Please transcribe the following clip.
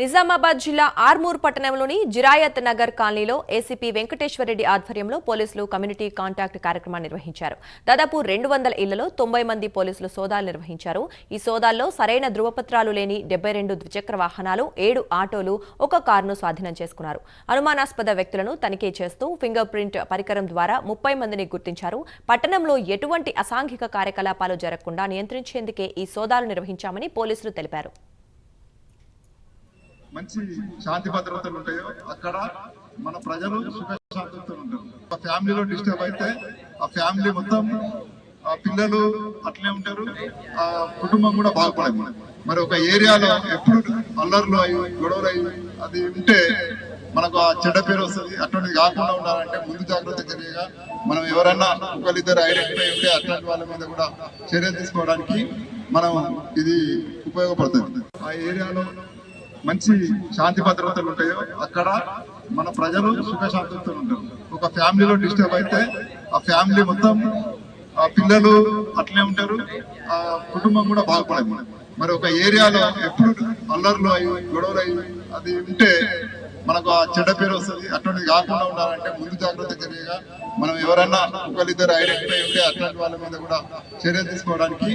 నిజామాబాద్ జిల్లా ఆర్మూర్ పట్టణంలోని జిరాయత్ నగర్ కాలనీలో ఏసీపీ వెంకటేశ్వరరెడ్డి ఆధ్వర్యంలో పోలీసులు కమ్యూనిటీ కాంటాక్ట్ కార్యక్రమాన్ని నిర్వహించారు. దాదాపు రెండు వందల ఇళ్ళలో తొంభై మంది పోలీసులు సోదాలు నిర్వహించారు. ఈ సోదాల్లో సరైన ధృవపత్రాలు లేని డెబ్బై రెండు ద్విచక్ర వాహనాలు ఏడు ఆటోలు ఒక కారును స్వాధీనం చేసుకున్నారు. అనుమానాస్పద వ్యక్తులను తనిఖీ చేస్తూ ఫింగర్ ప్రింట్ పరికరం ద్వారా ముప్పై మందిని గుర్తించారు. పట్టణంలో ఎటువంటి అసాంఘిక కార్యకలాపాలు జరగకుండా నియంత్రించేందుకే ఈ సోదాలు నిర్వహించామని పోలీసులు తెలిపారు. మంచి శాంతి భద్రతలు ఉంటాయో అక్కడ మన ప్రజలు సుఖశాంతులతో ఉంటారు. ఒక ఫ్యామిలీలో డిస్టర్బ్ అయితే ఆ ఫ్యామిలీ మొత్తం ఆ పిల్లలు అట్లే ఉంటారు ఆ కుటుంబం కూడా బాగుపడదు. మరి ఒక ఏరియాలో ఎప్పుడు అల్లర్లు అయ్యి గొడవలు అయ్యి అది ఉంటే మనకు ఆ చెడ్డ పేరు వస్తుంది. అటువంటిది కాకుండా ఉండాలంటే ముందు జాగ్రత్త చర్యగా మనం ఎవరైనా ఒకరిద్దరు ఐడెంటిఫై ఉంటే అట్లాంటి వాళ్ళ మీద కూడా చర్యలు తీసుకోవడానికి మనం ఇది ఉపయోగపడుతుంది. ఆ ఏరియాలో మంచి శాంతి భద్రతలు ఉంటాయో అక్కడ మన ప్రజలు సుఖశాంతులతో ఉంటారు. ఒక ఫ్యామిలీలో డిస్టర్బ్ అయితే ఆ ఫ్యామిలీ మొత్తం ఆ పిల్లలు అట్లే ఉంటారు. ఆ కుటుంబం కూడా బాగుపడదు మరి ఒక ఏరియాలో ఎప్పుడు అల్లర్లు అయ్యి గొడవలు అయ్యి అది ఉంటే మనకు ఆ చెడ్డ పేరు వస్తుంది. అటువంటి కాకుండా ఉండాలంటే ముందు జాగ్రత్త చర్యగా మనం ఎవరైనా ఒకరిద్దరు ఐడెంటిఫై ఉంటే అట్లాంటి వాళ్ళ మీద కూడా చర్య తీసుకోవడానికి